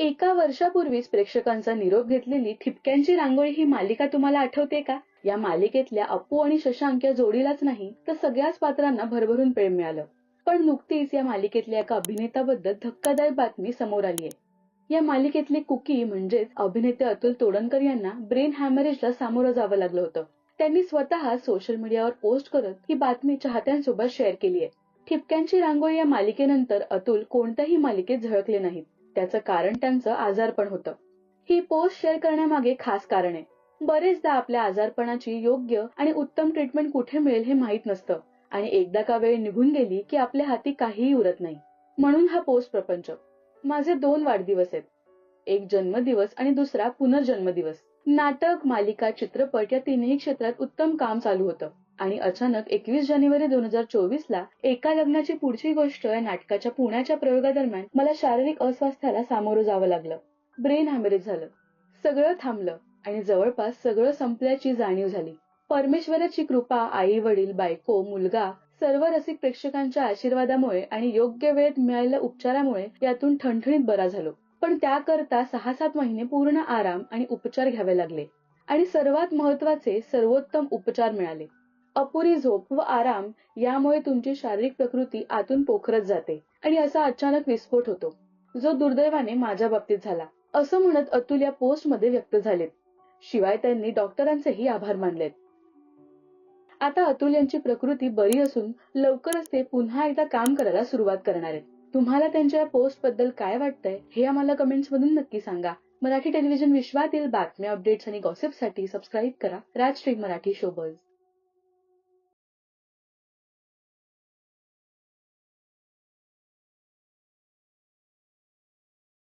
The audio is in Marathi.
एका वर्षापूर्वीच प्रेक्षकांचा निरोप घेतलेली ठिपक्यांची रांगोळी ही मालिका तुम्हाला आठवते का? या मालिकेतल्या अपू आणि शशांक या जोडीलाच नाही तर सगळ्याच पात्रांना भरभरून प्रेम मिळालं. पण नुकतीच या मालिकेतल्या एका अभिनेताबद्दल धक्कादायक बातमी समोर आली आहे. या मालिकेतले कुकी म्हणजेच अभिनेते अतुल तोडणकर यांना ब्रेन हॅमरेजला सामोरं जावं लागलं होतं. त्यांनी स्वतः सोशल मीडियावर पोस्ट करत ही बातमी चाहत्यांसोबत शेअर केली आहे. ठिपक्यांची रांगोळी या मालिकेनंतर अतुल कोणत्याही मालिकेत झळकले नाहीत. त्याचं कारण त्यांचं आजारपण होतं. ही पोस्ट शेअर करण्यामागे खास कारण आहे. बरेचदा आपल्या आजारपणाची योग्य आणि उत्तम ट्रीटमेंट कुठे मिळेल हे माहीत नसतं आणि एकदा का वेळ निघून गेली की आपल्या हाती काहीही उरत नाही. म्हणून हा पोस्ट प्रपंच. माझे दोन वाढदिवस आहेत. एक जन्मदिवस आणि दुसरा पुनर्जन्मदिवस. नाटक मालिका चित्रपट या तिन्ही क्षेत्रात उत्तम काम चालू होतं. आणि अचानक एकवीस जानेवारी दोन हजार चोवीस ला एका लग्नाची पुढची गोष्ट या नाटकाच्या पुण्याच्या प्रयोगादरम्यान मला शारीरिक अस्वास्थ्याला सामोरं जावं लागलं. ब्रेन हॅमरेज झालं. सगळं थांबलं आणि जवळपास सगळं संपल्याची जाणीव झाली. परमेश्वराची कृपा आई वडील बायको मुलगा सर्व रसिक प्रेक्षकांच्या आशीर्वादामुळे आणि योग्य वेळेत मिळालेल्या उपचारामुळे यातून ठणठणीत बरा झालो. पण त्याकरता सहा सात महिने पूर्ण आराम आणि उपचार घ्यावे लागले. आणि सर्वात महत्त्वाचे सर्वोत्तम उपचार मिळाले. अपुरी झोप व आराम यामुळे तुमची शारीरिक प्रकृती आतून पोखरत जाते आणि असा अचानक विस्फोट होतो. जो दुर्दैवाने माझ्या बाबतीत झाला. असं म्हणत अतुल या पोस्टमध्ये व्यक्त झालेत. शिवाय त्यांनी डॉक्टरांचेही आभार मानलेत. आता अतुल यांची प्रकृती बरी असून लवकरच ते पुन्हा एकदा काम करायला सुरुवात करणार आहेत. तुम्हाला त्यांच्या पोस्टबद्दल काय वाटतंय हे आम्हाला कमेंट्स मधून नक्की सांगा. मराठी टेलिव्हिजन विश्वातील बातम्या अपडेट्स आणि गॉसिपसाठी सबस्क्राईब करा. राज मराठी शोबर्स